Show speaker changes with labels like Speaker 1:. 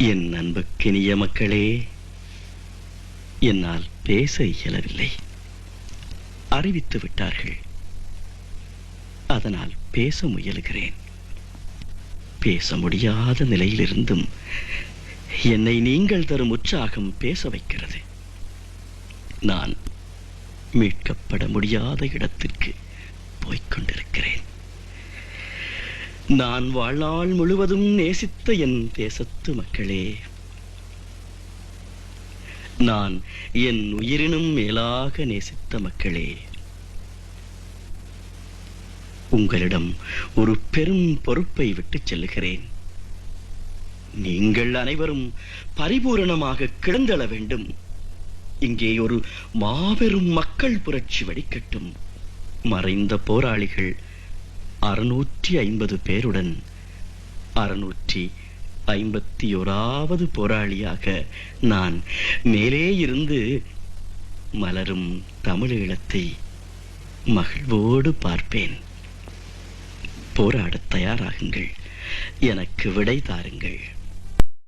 Speaker 1: என் அன்புக்கினிய மக்களே என்னால் பேச இயலவில்லை. அறிவித்து விட்டார்கள். அதனால் பேச முயலுகிறேன். பேச முடியாத நிலையிலிருந்தும் என்னை நீங்கள் தரும் உற்சாகம் பேச வைக்கிறது. நான் மீட்கப்பட முடியாத இடத்திற்கு நான் வாழ்நாள் முழுவதும் நேசித்த என் தேசத்து மக்களே. நான் என் உயிரினும் மேலாக நேசித்த மக்களே. உங்களிடம் ஒரு பெரும் பொறுப்பை விட்டுச் செல்லுகிறேன். நீங்கள் அனைவரும் பரிபூரணமாக கிடந்தள வேண்டும். இங்கே ஒரு மாபெரும் மக்கள் புரட்சி வடிக்கட்டும். மறைந்த போராளிகள் அறுநூற்றி ஐம்பது பேருடன் அறுநூற்றி ஐம்பத்தி ஓராவது போராளியாக நான் மேலே இருந்து மலரும் தமிழீழத்தை மகிழ்வோடு பார்ப்பேன். போராடத் தயாராகுங்கள். எனக்கு விடை தாருங்கள்.